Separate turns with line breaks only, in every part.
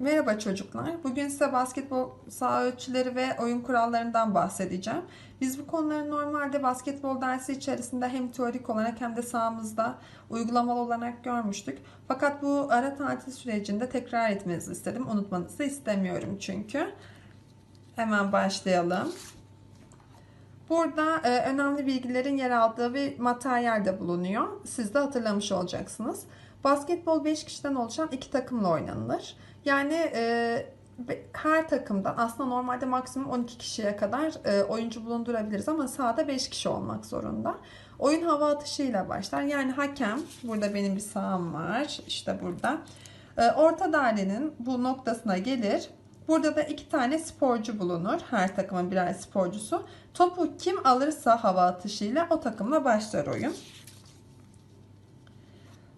Merhaba çocuklar. Bugün size basketbol saha ölçüleri ve oyun kurallarından bahsedeceğim. Biz bu konuları normalde basketbol dersi içerisinde hem teorik olarak hem de sahamızda uygulamalı olarak görmüştük. Fakat bu ara tatil sürecinde tekrar etmenizi istedim. Unutmanızı istemiyorum çünkü. Hemen başlayalım. Burada e, önemli bilgilerin yer aldığı bir materyal de bulunuyor. Siz de hatırlamış olacaksınız. Basketbol 5 kişiden oluşan iki takımla oynanılır. Yani e, her takımdan aslında normalde maksimum 12 kişiye kadar e, oyuncu bulundurabiliriz ama sahada 5 kişi olmak zorunda. Oyun hava atışıyla başlar. Yani hakem, burada benim bir saham var, işte burada. E, orta dairenin bu noktasına gelir. Burada da iki tane sporcu bulunur. Her takımın birer sporcusu. Topu kim alırsa hava atışıyla o takımla başlar oyun.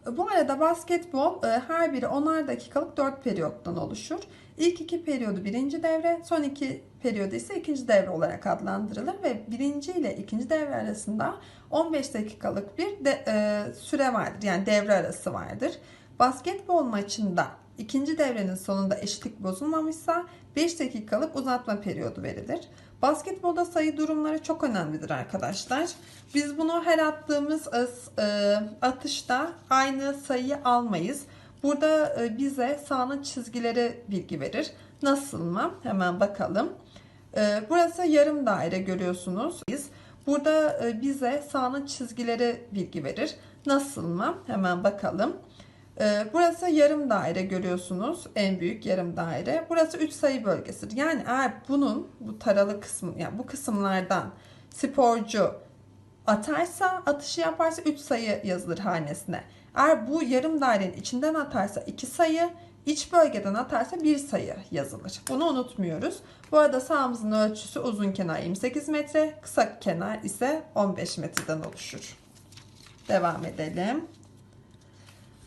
Bu arada basketbol e, her biri 10'ar dakikalık 4 periyottan oluşur. İlk iki periyodu birinci devre, son iki periyodu ise ikinci devre olarak adlandırılır ve birinci ile ikinci devre arasında 15 dakikalık bir de, e, süre vardır. Yani devre arası vardır. Basketbol maçında ikinci devrenin sonunda eşitlik bozulmamışsa 5 dakikalık uzatma periyodu verilir. Basketbolda sayı durumları çok önemlidir arkadaşlar. Biz bunu her attığımız e, atışta aynı sayıyı almayız. Burada e, bize sahanın çizgileri bilgi verir. Nasıl mı? Hemen bakalım. E, Burası yarım daire görüyorsunuz. Burada bize sahanın çizgileri bilgi verir. Nasıl mı? Hemen bakalım. Ee, Burası yarım daire görüyorsunuz. En büyük yarım daire. Burası 3 sayı bölgesidir. Yani eğer bunun bu taralı kısmı yani bu kısımlardan sporcu atarsa atışı yaparsa 3 sayı yazılır hanesine. Eğer bu yarım dairenin içinden atarsa 2 sayı, iç bölgeden atarsa 1 sayı yazılır. Bunu unutmuyoruz. Bu arada sahamızın ölçüsü uzun kenar 28 metre, kısa kenar ise 15 metreden oluşur. Devam edelim.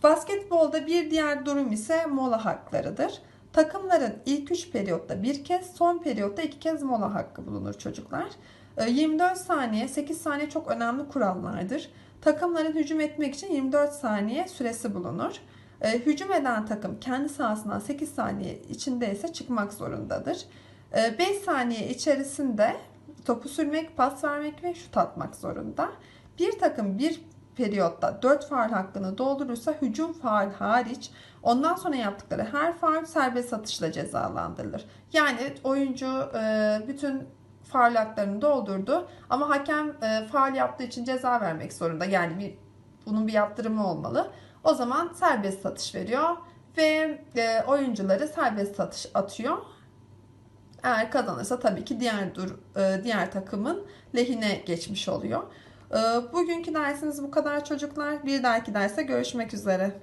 Basketbolda bir diğer durum ise mola haklarıdır. Takımların ilk 3 periyotta bir kez, son periyotta iki kez mola hakkı bulunur çocuklar. Ee, 24 saniye, 8 saniye çok önemli kurallardır. Takımların hücum etmek için 24 saniye süresi bulunur. Ee, Hücum eden takım kendi sahasından 8 saniye içinde ise çıkmak zorundadır. 5 saniye içerisinde topu sürmek, pas vermek ve şut atmak zorunda. Bir takım bir periyotta 4 faul hakkını doldurursa hücum faul hariç ondan sonra yaptıkları her faul serbest atışla cezalandırılır. Yani oyuncu e, bütün faul haklarını doldurdu ama hakem e, faul yaptığı için ceza vermek zorunda. Yani bir bunun bir yaptırımı olmalı. O zaman serbest atış veriyor ve e, oyuncuları serbest atış atıyor. Eğer kazanırsa tabii ki diğer dur, diğer takımın lehine geçmiş oluyor. E, Bugünkü dersimiz bu kadar çocuklar. Bir dahaki derste görüşmek üzere.